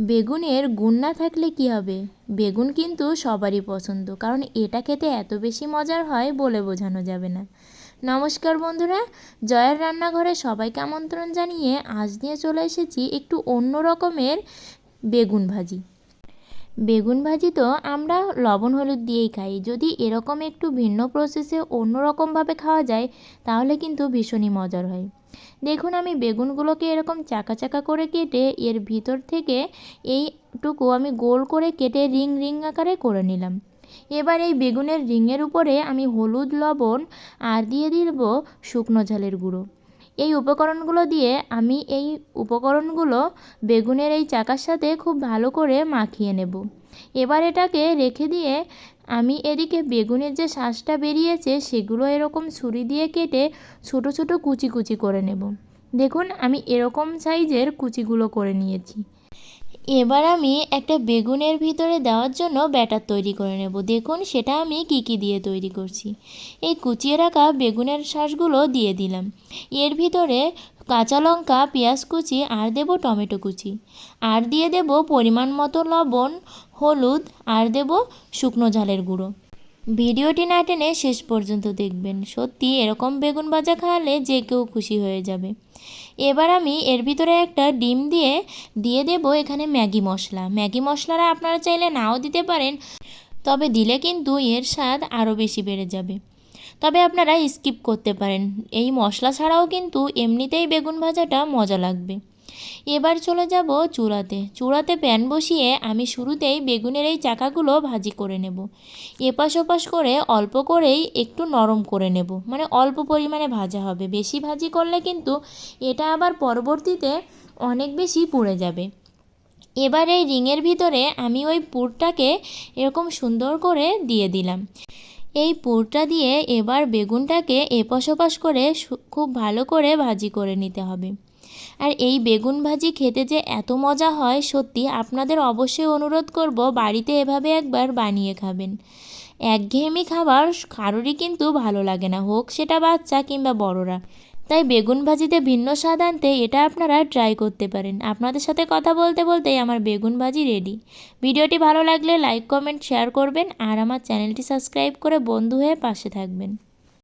বেগুনের গুণ না থাকলে কি হবে? বেগুন কিন্তু সবারই পছন্দ, কারণ এটা খেতে এত বেশি মজার হয় বলে বোঝানো যাবে না। নমস্কার বন্ধুরা, জয়ের রান্নাঘরে সবাইকে আমন্ত্রণ জানিয়ে আজ নিয়ে চলে এসেছি একটু অন্য রকমের বেগুন ভাজি। বেগুন ভাজি তো আমরা লবণ, হলুদ দিয়েই খাই। যদি এরকম একটু ভিন্ন প্রসেসে অন্য রকমভাবে খাওয়া যায়, তাহলে কিন্তু ভীষণই মজার হয়। দেখুন, আমি বেগুনগুলোকে এরকম চাকা চাকা করে কেটে এর ভিতর থেকে এইটুকু আমি গোল করে কেটে রিং রিং আকারে করে নিলাম। এবার এই বেগুনের রিংয়ের উপরে আমি হলুদ, লবণ আর দিয়ে দিব শুকনো ঝালের গুঁড়ো। এই উপকরণগুলো দিয়ে আমি এই উপকরণগুলো বেগুনের এই চাকার সাথে খুব ভালো করে মাখিয়ে নেব। এবার এটাকে রেখে দিয়ে আমি এদিকে বেগুনের যে শ্বাসটা বেরিয়েছে সেগুলো এরকম ছুরি দিয়ে কেটে ছোটো ছোটো কুচি কুচি করে নেব। দেখুন, আমি এরকম সাইজের কুচিগুলো করে নিয়েছি। এবার আমি একটা বেগুনের ভিতরে দেওয়ার জন্য ব্যাটার তৈরি করে নেব। দেখুন, সেটা আমি কী কী দিয়ে তৈরি করছি। এই কুচিয়ে রাখা বেগুনের শাঁসগুলো দিয়ে দিলাম। এর ভিতরে কাঁচা লঙ্কা, পেঁয়াজ কুচি আর দেব টমেটো কুচি। আর দিয়ে দেব পরিমাণ মতো লবণ, হলুদ আর দেব শুকনো ঝালের গুঁড়ো। ভিডিওটি না টেনে শেষ পর্যন্ত দেখবেন। সত্যি এরকম বেগুন ভাজা খাওয়ালে যে কেউ খুশি হয়ে যাবে। এবার আমি এর ভিতরে একটা ডিম দিয়ে দিয়ে দেব এখানে ম্যাগি মশলা। ম্যাগি মশলাটা আপনারা চাইলে নাও দিতে পারেন, তবে দিলে কিন্তু এর স্বাদ আরও বেশি বেড়ে যাবে। তবে আপনারা স্কিপ করতে পারেন। এই মশলা ছাড়াও কিন্তু এমনিতেই বেগুন ভাজাটা মজা লাগবে। এবার চলে যাব চূড়াতে। চূড়াতে প্যান বসিয়ে আমি শুরুতেই বেগুনের এই চাকাগুলো ভাজি করে নেব। এপাশ ওপাশ করে অল্প করেই একটু নরম করে নেব। মানে অল্প পরিমাণে ভাজা হবে। বেশি ভাজি করলে কিন্তু এটা আবার পরবর্তীতে অনেক বেশি পুড়ে যাবে। এবার এই রিংয়ের ভিতরে আমি ওই পুরটাকে এরকম সুন্দর করে দিয়ে দিলাম। এই পুরটা দিয়ে এবার বেগুনটাকে এপাশ ওপাশ করে খুব ভালো করে ভাজি করে নিতে হবে। আর এই বেগুন ভাজি খেতে যে এত মজা হয়, সত্যি আপনাদের অবশ্যই অনুরোধ করব বাড়িতে এভাবে একবার বানিয়ে খাবেন। একঘেয়েমি খাবার কারোরই কিন্তু ভালো লাগে না, হোক সেটা বাচ্চা কিংবা বড়রা। তাই বেগুন ভাজিতে ভিন্ন স্বাদ আনতে এটা আপনারা ট্রাই করতে পারেন। আপনাদের সাথে কথা বলতে বলতেই আমার বেগুন ভাজি রেডি ভিডিওটি ভালো লাগলে লাইক কমেন্ট শেয়ার করবেন আর আমার চ্যানেলটি সাবস্ক্রাইব করে বন্ধু হয়ে পাশে থাকবেন।